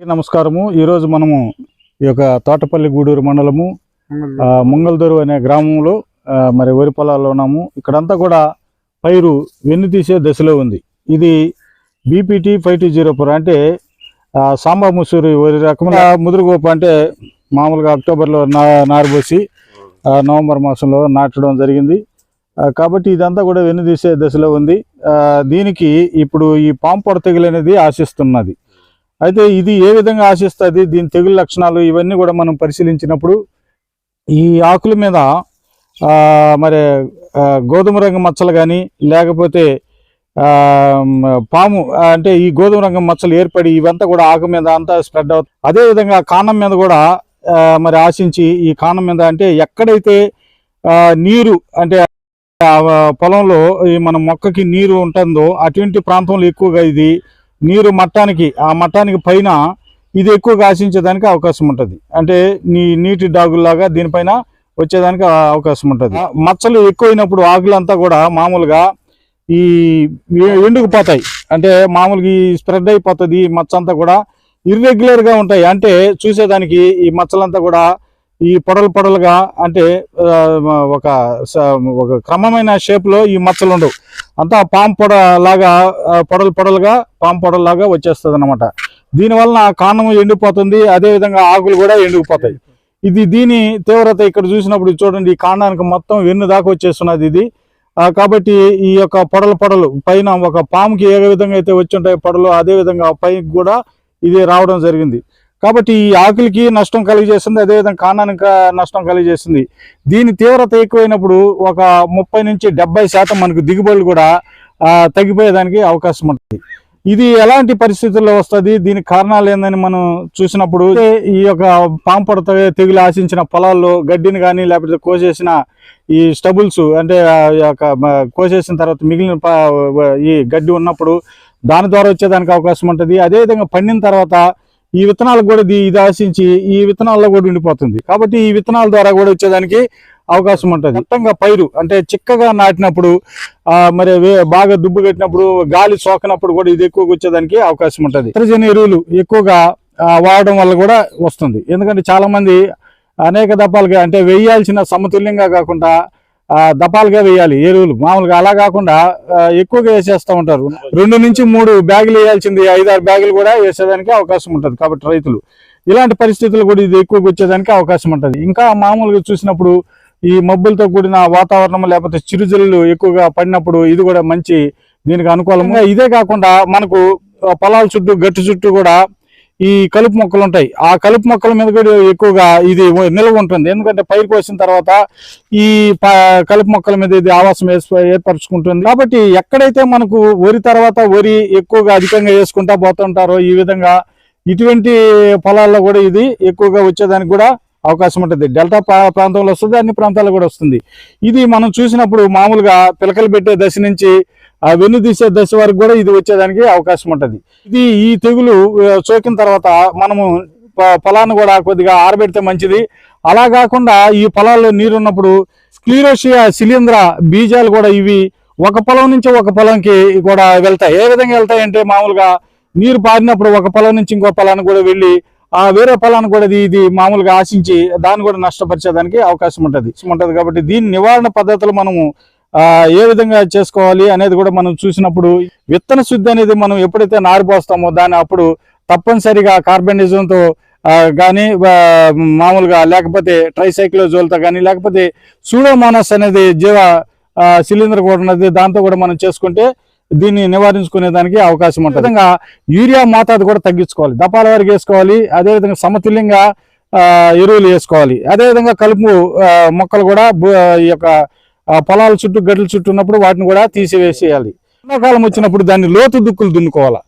నమస్కారము. ఈరోజు మనము ఈ యొక్క తోటపల్లి గూడూరు మండలము ఆ, అనే గ్రామంలో మరి వరి పొలాల్లో ఉన్నాము. ఇక్కడంతా కూడా పైరు వెన్ను తీసే దశలో ఉంది. ఇది BPT five two zero four అంటే సాంబా ముసూరి వరి రకముల ముదురుగోపు అంటే మామూలుగా అక్టోబర్లో నా నారుబోసి నవంబర్ మాసంలో నాటడం జరిగింది. కాబట్టి ఇదంతా కూడా వెన్ను తీసే దశలో ఉంది. దీనికి ఇప్పుడు ఈ పాంపొడ తెగులు అనేది ఆశిస్తున్నది. అయితే ఇది ఏ విధంగా ఆశిస్తుంది? దీని తెగులు లక్షణాలు ఇవన్నీ కూడా మనం పరిశీలించినప్పుడు ఈ ఆకుల మీద మరి గోధుమ రంగు మచ్చలు కానీ లేకపోతే పాము అంటే ఈ గోధుమ రంగు మచ్చలు ఏర్పడి ఇవంతా కూడా ఆకు మీద అంతా స్ప్రెడ్ అవుతుంది అదేవిధంగా కాండం మీద కూడా మరి ఆశించి ఈ కాండం మీద అంటే ఎక్కడైతే నీరు అంటే పొలంలో ఈ మన మొక్కకి నీరు ఉంటుందో అటువంటి ప్రాంతంలో ఎక్కువగా ఇది నీరు మట్టానికి ఆ మట్టానికి పైన ఇది ఎక్కువగా ఆశించేదానికి అవకాశం ఉంటుంది. అంటే నీ నీటి డాగుల్లాగా దీనిపైన వచ్చేదానికి అవకాశం ఉంటుంది. ఆ మచ్చలు ఎక్కువైనప్పుడు ఆకులంతా కూడా మామూలుగా ఈ ఎండుకుపోతాయి. అంటే మామూలుగా ఈ స్ప్రెడ్ అయిపోతుంది ఈ మచ్చ అంతా కూడా ఇర్రెగ్యులర్గా ఉంటాయి. అంటే చూసేదానికి ఈ మచ్చలంతా కూడా ఈ పొడలు పొడలుగా అంటే ఒక స- ఒక క్రమమైన షేప్లో ఈ మచ్చలు ఉండవు. అంతా పాము పొడ లాగా పొడలు పొడలుగా పాము పొడలాగా వచ్చేస్తుంది అనమాట దీనివలన కాండం ఎండిపోతుంది అదే విధంగా ఆకులు కూడా ఎండిపోతాయి. ఇది దీని తీవ్రత ఇక్కడ చూసినప్పుడు చూడండి ఈ కాండానికి మొత్తం వెన్ను దాకా వచ్చేస్తున్నది ఇది. కాబట్టి ఈ యొక్క పొడలు పొడలు పైన ఒక పాముకి ఏ విధంగా అయితే వచ్చి ఉంటాయి పొడలు అదే విధంగా పైకి కూడా ఇది రావడం జరిగింది. కాబట్టి ఈ ఆకులకి నష్టం కలిగజేస్తుంది అదేవిధంగా కాండానికి నష్టం కలిగజేస్తుంది దీని తీవ్రత ఎక్కువైనప్పుడు ఒక ముప్పై నుంచి డెబ్బై శాతం మనకు దిగుబడులు కూడా తగ్గిపోయేదానికి అవకాశం ఉంటుంది. ఇది ఎలాంటి పరిస్థితుల్లో వస్తుంది? దీనికి కారణాలు ఏందని మనం చూసినప్పుడు ఈ యొక్క పాంపడత తెగులు ఆశించిన పొలాల్లో గడ్డిని కానీ లేకపోతే కోసేసిన ఈ స్టబుల్స్ అంటే ఆ యొక్క కోసేసిన తర్వాత మిగిలిన ఈ గడ్డి ఉన్నప్పుడు దాని ద్వారా వచ్చేదానికి అవకాశం ఉంటుంది. అదేవిధంగా పండిన తర్వాత ఈ విత్తనాలకు కూడా ఇది ఇది ఆశించి ఈ విత్తనాల్లో కూడా ఉండిపోతుంది. కాబట్టి ఈ విత్తనాల ద్వారా కూడా వచ్చేదానికి అవకాశం ఉంటుంది. మొత్తంగా పైరు అంటే చిక్కగా నాటినప్పుడు మరి వే- బాగా దుబ్బు కట్టినప్పుడు గాలి సోకినప్పుడు కూడా ఇది ఎక్కువగా వచ్చేదానికి అవకాశం ఉంటుంది. ఇతరజన ఎరువులు ఎక్కువగా వాడడం వల్ల కూడా వస్తుంది. ఎందుకంటే చాలా మంది అనేక దప్పాలుగా అంటే వేయాల్సిన సమతుల్యంగా కాకుండా దపాలుగా వేయాలి ఎరువులు మామూలుగా అలా కాకుండా ఎక్కువగా వేసేస్తూ ఉంటారు. రెండు నుంచి మూడు బ్యాగులు వేయాల్సింది ఐదారు బ్యాగులు కూడా వేసేదానికి అవకాశం ఉంటుంది కాబట్టి రైతులు. ఇలాంటి పరిస్థితులు కూడా ఇది ఎక్కువగా వచ్చేదానికి అవకాశం ఉంటుంది. ఇంకా మామూలుగా చూసినప్పుడు ఈ మబ్బులతో కూడిన వాతావరణం లేకపోతే చిరుజల్లు ఎక్కువగా పడినప్పుడు ఇది కూడా మంచి దీనికి అనుకూలంగా. ఇదే కాకుండా మనకు పొలాల చుట్టూ గట్టు చుట్టూ కూడా ఈ కలుపు మొక్కలు ఉంటాయి. ఆ కలుపు మొక్కల మీద కూడా ఎక్కువగా ఇది నిల్వ ఉంటుంది. ఎందుకంటే పైరు కోసిన తర్వాత ఈ ప- కలుపు మొక్కల మీద ఇది ఆవాసం ఏర్పరచుకుంటుంది. కాబట్టి ఎక్కడైతే మనకు వరి తర్వాత వరి ఎక్కువగా అధికంగా వేసుకుంటా పోతుంటారో ఈ విధంగా ఇటువంటి పొలాల్లో కూడా ఇది ఎక్కువగా వచ్చేదానికి కూడా అవకాశం ఉంటుంది. డెల్టా ప్రాంతంలో వస్తుంది అన్ని ప్రాంతాల్లో కూడా వస్తుంది. ఇది మనం చూసినప్పుడు మామూలుగా పిలకలు పెట్టే దశ నుంచి ఆ వెన్ను తీసే దశ వరకు కూడా ఇది వచ్చేదానికి అవకాశం ఉంటుంది. ఇది ఈ తెగులు సోకిన తర్వాత మనము పొలాన్ని కూడా కొద్దిగా ఆరబెడితే మంచిది. అలా కాకుండా ఈ పొలాల్లో నీరున్నప్పుడు స్క్లీరోషియా శిలీంద్ర బీజాలు కూడా ఇవి ఒక పొలం నుంచి ఒక పొలంకి కూడా వెళ్తాయి. ఏ విధంగా వెళ్తాయి అంటే మామూలుగా నీరు పారినప్పుడు ఒక పొలం నుంచి ఇంకో పొలానికి కూడా వెళ్ళి ఆ వేరే పొలాన్ని కూడా ఇది ఇది మామూలుగా ఆశించి దాన్ని కూడా నష్టపరిచేదానికి అవకాశం ఉంటుంది. ఉంటుంది కాబట్టి దీని నివారణ పద్ధతులు మనము ఏ విధంగా చేసుకోవాలి అనేది కూడా మనం చూసినప్పుడు విత్తన శుద్ధి అనేది మనం ఎప్పుడైతే నారు పోస్తామో దాన్ని అప్పుడు తప్పనిసరిగా కార్బనిజంతో కానీ మామూలుగా లేకపోతే ట్రైసైక్లోజోల్తో కానీ లేకపోతే సూడోమోనస్ అనేది జీవ ఆ, కూడా ఉన్నది దాంతో కూడా మనం చేసుకుంటే దీన్ని నివారించుకునే దానికి అవకాశం ఉంటుంది. విధంగా యూరియా మోతాదు కూడా తగ్గించుకోవాలి. దపాల వరకు వేసుకోవాలి. అదేవిధంగా సమతుల్యంగా ఎరువులు వేసుకోవాలి. అదేవిధంగా కలుపు మొక్కలు కూడా ఈ యొక్క పొలాల చుట్టూ గడ్డల చుట్టూ ఉన్నప్పుడు వాటిని కూడా తీసివేసేయాలి. ఎండాకాలం వచ్చినప్పుడు దాన్ని లోతు దుక్కులు దున్నుకోవాలి?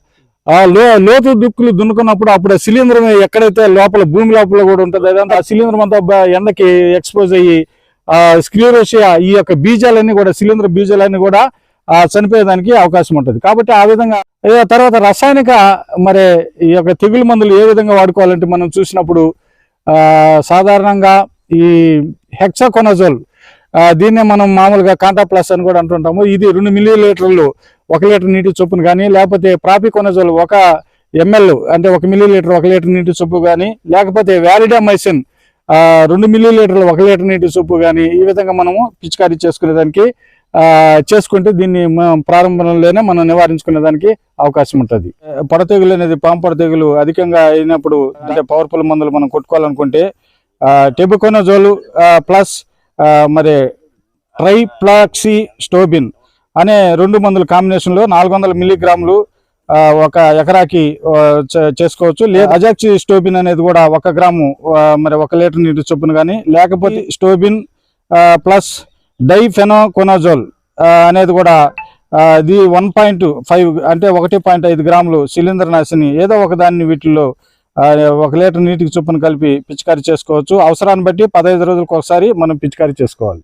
ఆ లో లోతు దుక్కులు దున్నుకున్నప్పుడు అప్పుడు శిలీంద్రం ఎక్కడైతే లోపల భూమి లోపల కూడా ఉంటుంది అదంతా ఆ శిలీంద్రం అంతా ఎండకి ఎక్స్పోజ్ అయ్యి ఆ స్క్లీరోషియా ఈ యొక్క బీజాలన్నీ కూడా శిలీంద్ర బీజాలన్నీ కూడా ఆ చనిపోయేదానికి అవకాశం ఉంటుంది. కాబట్టి ఆ విధంగా తర్వాత రసాయనిక మరి ఈ యొక్క తెగులు మందులు ఏ విధంగా వాడుకోవాలంటే మనం చూసినప్పుడు సాధారణంగా ఈ హెక్సాకొనజోల్ దీన్నే మనం మామూలుగా కాంటా ప్లస్ అని కూడా అంటుంటాము. ఇది రెండు మిల్లీ లీటర్లు ఒక లీటర్ నీటి చొప్పున కానీ లేకపోతే ప్రాపికొనజోల్ ఒక ఎంఎల్ అంటే ఒక మిల్లీ లీటర్ ఒక లీటర్ నీటి చొప్పు కానీ లేకపోతే వ్యాలిడామైసిన్ మైసిన్ రెండు మిల్లీ లీటర్లు ఒక లీటర్ నీటి చొప్పు కానీ ఈ విధంగా మనము పిచికారీ చేసుకునేదానికి చేసుకుంటే దీన్ని మనం ప్రారంభంలోనే మనం నివారించుకునేదానికి అవకాశం ఉంటుంది. పొడ తెగులు అనేది పాము తెగులు అధికంగా అయినప్పుడు అంటే పవర్ఫుల్ మందులు మనం కొట్టుకోవాలనుకుంటే టెబుకోనజోలు ప్లస్ మరి ట్రైప్లాక్సీ స్టోబిన్ అనే రెండు మందుల కాంబినేషన్లో నాలుగు వందల మిల్లీగ్రాములు ఒక ఎకరాకి చే- చేసుకోవచ్చు. లేదా అజాక్సి స్టోబిన్ అనేది కూడా ఒక గ్రాము మరి ఒక లీటర్ నీటి చొప్పున కానీ లేకపోతే స్టోబిన్ ప్లస్ డైఫెనోకొనజోల్ అనేది కూడా ఇది వన్ పాయింట్ ఫైవ్ అంటే ఒకటి పాయింట్ ఐదు గ్రాములు శిలీంద్ర నాశిని ఏదో ఒక దాన్ని వీటిల్లో ఒక లీటర్ నీటికి చొప్పున కలిపి పిచికారీ చేసుకోవచ్చు. అవసరాన్ని బట్టి పదహైదు రోజులకు ఒకసారి మనం పిచికారీ చేసుకోవాలి.